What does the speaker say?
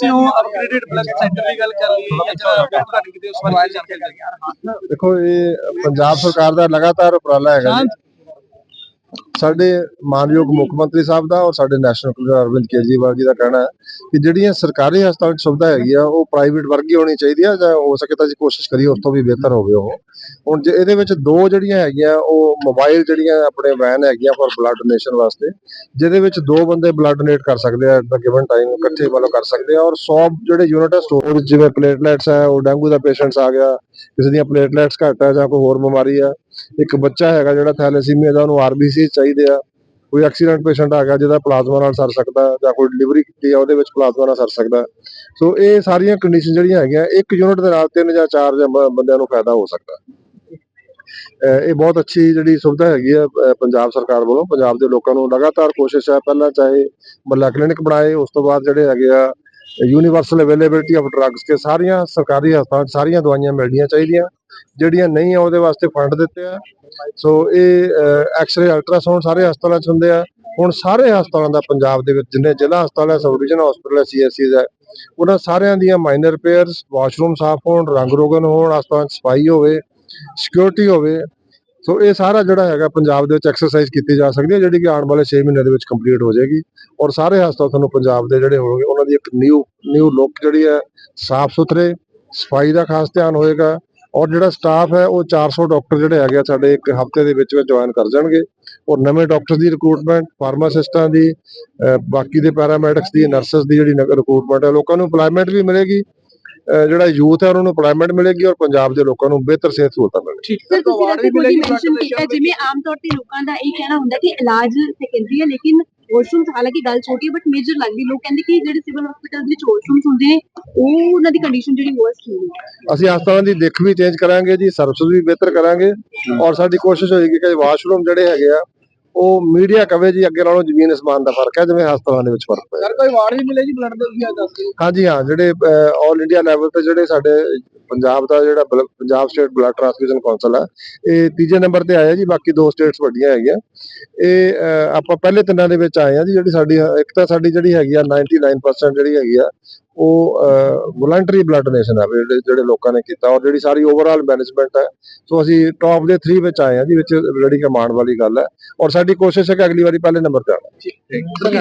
ਤੁਸੀਂ ਉਹ upgraded blood centre ਦੀ ਗੱਲ ਕਰ ਲਈ ਜਾਂ ਜਿਹੜਾ ਤੁਹਾਡੀ ਕਿਤੇ ਉਸ ਬਾਰੇ ਜਾਣਕਾਰੀ? ਦਿਓ ਦੇਖੋ ਇਹ ਪੰਜਾਬ ਸਰਕਾਰ ਦਾ ਲਗਾਤਾਰ ਉਪਰਾਲਾ ਹੈਗਾ ਜੀ। ਸਾਡੇ ਮਾਨਯੋਗ ਮੁੱਖ ਮੰਤਰੀ ਸਾਹਿਬ ਦਾ ਔਰ ਸਾਡੇ ਨੈਸ਼ਨਲ ਕਲੀਨਰ ਅਰਵਿੰਦ ਕੇਜਰੀਵਾਲ ਜੀ ਦਾ ਕਹਿਣਾ ਹੈ ਕਿ ਜਿਹੜੀਆਂ ਸਰਕਾਰੀ ਹਸਪਤਾਲਾਂ 'ਚ ਸੁਵਿਧਾ ਹੈਗੀ ਆ ਉਹ ਪ੍ਰਾਈਵੇਟ ਵਰਗੀ ਹੋਣੀ ਚਾਹੀਦੀ ਆ ਜਾਂ ਹੋ ਸਕੇ ਤਾਂ ਅਸੀਂ ਕੋਸ਼ਿਸ਼ ਕਰੀਏ ਉਸ ਤੋਂ ਵੀ ਬਿਹਤਰ ਹੋਵੇ ਉਹ। ਹੁਣ ਜੇ ਇਹਦੇ ਵਿੱਚ ਦੋ ਜਿਹੜੀਆਂ ਹੈਗੀਆਂ ਉਹ ਮੋਬਾਈਲ ਜਿਹੜੀਆਂ ਆਪਣੇ ਵੈਨ ਹੈਗੀਆਂ ਫॉर ਬਲੱਡ ਡੋਨੇਸ਼ਨ ਵਾਸਤੇ ਜਿਹਦੇ ਵਿੱਚ ਦੋ ਬੰਦੇ ਬਲੱਡ ਡੋਨੇਟ ਕਰ ਸਕਦੇ ਆ ਐਟ ਦਾ ਗਿਵਨ ਟਾਈਮ ਇਕੱਠੇ ਵੱਲੋਂ ਕਰ ਸਕਦੇ ਆ ਔਰ 100 ਜਿਹੜੇ ਯੂਨਿਟ ਹੈ ਸਟੋਰ ਜਿਵੇਂ ਪਲੇਟਲੈਟਸ ਹੈ ਉਹ ਡੇਂਗੂ ਦਾ ਪੇਸ਼ੈਂਟਸ ਆ ਗਿਆ ਕਿਸੇ ਦੀਆਂ ਪਲੇਟਲੈਟਸ ਘੱਟ ਹੈ ਜਾਂ ਕੋਈ ਹੋਰ ਬਿਮਾਰੀ ਆ ਇੱਕ ਬੱਚਾ ਹੈਗਾ ਜਿਹੜਾ ਥੈਲੇਸੀਮੀਆ ਦਾ, ਉਹਨੂੰ ਆਰਬੀਸੀ ਚਾਹੀਦੇ ਆ। ਕੋਈ ਐਕਸੀਡੈਂਟ ਪੇਸ਼ੈਂਟ ਆ ਗਿਆ ਜਿਹਦਾ ਪਲਾਜ਼ਮਾ ਨਾਲ ਸਰ ਸਕਦਾ ਜਾਂ ਕੋਈ ਡਿਲੀਵਰੀ ਕੀਤੀ ਆ, ਉਹਦੇ ਵਿੱਚ ਪਲਾਜ਼ਮਾ ਨਾਲ ਸਰ ਸਕਦਾ ਸੋ ਇਹ ਸਾਰੀਆਂ ਕੰਡੀਸ਼ਨ ਜਿਹੜੀਆਂ ਹੈਗੀਆਂ, ਇੱਕ ਯੂਨਿਟ ਦੇ ਨਾਲ ਤਿੰਨ ਜਾਂ ਚਾਰ ਜਾਂ ਬੰਦਿਆਂ ਨੂੰ ਫਾਇਦਾ ਹੋ ਸਕਦਾ ਇਹ ਬਹੁਤ ਅੱਛੀ ਜਿਹੜੀ ਸੁਵਿਧਾ ਹੈਗੀ ਆ ਪੰਜਾਬ ਸਰਕਾਰ ਵੱਲੋਂ। ਪੰਜਾਬ ਦੇ ਲੋਕਾਂ ਨੂੰ ਲਗਾਤਾਰ ਕੋਸ਼ਿਸ਼ ਹੈ, ਪਹਿਲਾਂ ਚਾਹੇ ਮੱਲਾ ਕਲੀਨਿਕ ਬਣਾਏ, ਉਸ ਤੋਂ ਬਾਅਦ ਜਿਹੜੇ ਹੈਗੇ ਆ ਯੂਨੀਵਰਸਲ ਅਵੇਲੇਬਿਲਟੀ ਆਫ ਡਰੱਗਸ ਕੇ ਸਾਰੀਆਂ ਸਰਕਾਰੀ ਹਸਪਤਾਲਾਂ 'ਚ ਸਾਰੀਆਂ ਦਵਾਈਆਂ ਮਿਲਣੀਆਂ ਚਾਹੀਦੀਆਂ, ਜਿਹੜੀਆਂ ਨਹੀਂ ਆ ਉਹਦੇ ਵਾਸਤੇ ਫੰਡ ਦਿੱਤੇ ਆ। ਸੋ ਇਹ ਐਕਸ-ਰੇ ਅਲਟਰਾਸਾਊਂਡ ਸਾਰੇ ਹਸਪਤਾਲਾਂ 'ਚ ਹੁੰਦੇ ਆ। ਹੁਣ ਸਾਰੇ ਹਸਪਤਾਲਾਂ ਦਾ ਪੰਜਾਬ ਦੇ ਵਿੱਚ ਜਿੰਨੇ ਜ਼ਿਲ੍ਹਾ ਹਸਪਤਾਲ ਹੈ, ਸਬ ਡਿਵੀਜ਼ਨ ਹਸਪਤਾਲ ਹੈ ਸੀਐਸਸੀਜ਼ ਹੈ ਉਹਨਾਂ ਸਾਰਿਆਂ ਦੀਆਂ ਮਾਈਨਰ ਰਿਪੇਅਰਸ ਵਾਸ਼ਰੂਮ ਸਾਫ਼ ਹੋਣ, ਰੰਗ ਰੋਗਨ ਹੋਣ, ਹਸਪਤਾਲਾਂ 'ਚ ਸਫ਼ਾਈ ਹੋਵੇ ਸਿਕਿਉਰਿਟੀ ਹੋਵੇ ਸੋ ਇਹ ਸਾਰਾ ਜਿਹੜਾ ਹੈਗਾ ਪੰਜਾਬ ਦੇ ਵਿੱਚ ਐਕਸਰਸਾਈਜ਼ ਕੀਤੀ ਜਾ ਸਕਦੀ ਹੈ, ਜਿਹੜੀ ਕਿ ਆਉਣ ਵਾਲੇ 6 ਮਹੀਨੇ ਦੇ ਵਿੱਚ ਕੰਪਲੀਟ ਹੋ ਜਾਏਗੀ। ਔਰ ਸਾਰੇ ਹਸਪਤਾਲ ਤੁਹਾਨੂੰ ਪੰਜਾਬ ਦੇ ਜਿਹੜੇ ਹੋਣਗੇ, ਉਹਨਾਂ ਦੀ ਇੱਕ ਨਿਊ ਨਿਊ ਲੁੱਕ ਜਿਹੜੀ ਹੈ, ਸਾਫ਼ ਸੁਥਰੇ, ਸਫ਼ਾਈ ਦਾ ਖਾਸ ਧਿਆਨ ਹੋਏਗਾ। ਔਰ ਜਿਹੜਾ ਸਟਾਫ ਹੈ, ਉਹ 400 ਡਾਕਟਰ ਜਿਹੜੇ ਹੈਗੇ ਆ, ਸਾਡੇ ਇੱਕ ਹਫ਼ਤੇ ਦੇ ਵਿੱਚ ਵਿੱਚ ਜੁਆਇਨ ਕਰ ਜਾਣਗੇ। ਔਰ ਨਵੇਂ ਡਾਕਟਰ ਦੀ ਰਿਕਰੂਟਮੈਂਟ ਫਾਰਮਾਸਿਸਟਾਂ ਦੀ ਬਾਕੀ ਦੇ ਪੈਰਾਮੈਡਿਕਸ ਦੀ ਨਰਸਸ ਦੀ ਜਿਹੜੀ ਰਿਕਰੂਟਮੈਂਟ ਹੈ, ਲੋਕਾਂ ਨੂੰ EMPLOYMENT ਵੀ ਮਿਲੇਗੀ। ਜਿਹੜਾ ਯੂਥ ਹੈ ਉਹਨਾਂ ਨੂੰ EMPLOYMENT ਮਿਲੇਗੀ ਔਰ ਪੰਜਾਬ ਦੇ ਲੋਕਾਂ ਨੂੰ ਬਿਹਤਰ ਸਿਹਤ ਸਹੂਲਤਾਂ ਮਿਲਣਗੀਆਂ। ਠੀਕ ਸਰ ਤੁਸੀਂ ਅਵਾਰਡ ਵੈਸੇ ਵੀ ਕੋਈ ਮਿਲੇਗੀ ਮੈਂਸ਼ਨ ਕੀਤਾ ਜਿਵੇਂ ਆਮ ਤੌਰ ਤੇ ਲੋਕਾਂ ਦਾ ਇਹ ਕਹਿਣਾ ਹੁੰਦਾ ਕਿ ਇਲਾਜ ਸੈਕੰਡਰੀ ਹੈ ਲੇਕਿਨ ਵਾਸ਼ਰੂਮਸ ਹਾਲਾਂਕਿ ਗੱਲ ਛੋਟੀ ਹੈ ਬਟ ਮੇਜਰ ਲੱਗਦੀ ਲੋਕ ਕਹਿੰਦੇ ਕਿ ਜਿਹੜੇ ਸਿਵਲ ਹਸਪੀਟਲ ਵਿੱਚ ਵਾਸ਼ਰੂਮਸ ਹੁੰਦੇ ਨੇ ਉਹ ਉਹਨਾਂ ਦੀ ਕੰਡੀਸ਼ਨ ਜਿਹੜੀ ਵਰਸਟ ਹੁੰਦੀ ਹੈ। ਅਸੀਂ ਹਸਪਤਾਲਾਂ ਦੀ ਦਿੱਖ ਵੀ ਚੇਂਜ ਕਰਾਂਗੇ ਜੀ ਸਰਵਿਸ ਵੀ ਬਿਹਤਰ ਕਰਾਂਗੇ ਔਰ ਸਾਡੀ ਕੋਸ਼ਿਸ਼ ਹੋਏਗੀ ਕਿ ਵਾਸ਼ਰੂਮ ਜਿਹੜੇ ਹੈਗੇ ਆ ਉਹ ਮੀਡੀਆ ਕਵੇ ਜੀ ਅੱਗੇ ਨਾਲੋਂ ਜ਼ਮੀਨ ਅਸਮਾਨ ਦਾ ਫ਼ਰਕ ਹੈ ਜਿਵੇਂ ਹਸਪਤਾਲਾਂ ਦੇ ਵਿੱਚ ਫ਼ਰਕ ਪਿਆ। ਸਰ ਕੋਈ ਅਵਾਰਡ ਵੀ ਮਿਲੇ ਜੀ ਬਲੱਡ ਦਾ ਤੁਸੀਂ ਦੱਸ ਦਿਓ। ਹਾਂਜੀ ਹਾਂ ਜਿਹੜੇ ਆਲ ਇੰਡੀਆ ਲੈਵਲ ਤੇ ਜਿਹੜੇ ਸਾਡੇ ਪੰਜਾਬ ਦਾ ਜਿਹੜਾ Punjab state blood transfusion council ਹੈ ਇਹ ਤੀਜੇ ਨੰਬਰ ਤੇ ਆਇਆ ਜੀ ਬਾਕੀ ਦੋ ਸਟੇਟਸ ਵੱਡੀਆਂ ਹੈਗੀਆਂ। ਇਹ ਆਪਾਂ ਪਹਿਲੇ ਤਿੰਨਾਂ ਦੇ ਵਿੱਚ ਆਏ ਆ ਜੀ ਜਿਹੜੀ ਸਾਡੀ ਇੱਕ ਤਾਂ ਸਾਡੀ ਜਿਹੜੀ ਹੈਗੀ ਆ 99% ਜਿਹੜੀ ਹੈਗੀ ਆ ਉਹ ਵੋਲੰਟਰੀ ਬਲੱਡ ਡੋਨੇਸ਼ਨ ਹੈ ਜਿਹੜੇ ਲੋਕਾਂ ਨੇ ਕੀਤਾ ਔਰ ਜਿਹੜੀ ਸਾਰੀ ਓਵਰਆਲ ਮੈਨੇਜਮੈਂਟ ਹੈ, ਸੋ ਅਸੀਂ ਟੌਪ ਦੇ 3 ਵਿੱਚ ਆਏ ਹਾਂ ਜੀ, ਵਿੱਚ ਜਿਹੜੀ ਕਿ ਵਾਲੀ ਗੱਲ ਹੈ ਔਰ ਸਾਡੀ ਕੋਸ਼ਿਸ਼ ਹੈ ਕਿ ਅਗਲੀ ਵਾਰੀ ਪਹਿਲੇ ਨੰਬਰ ਤੇ ਆਉਣਾ।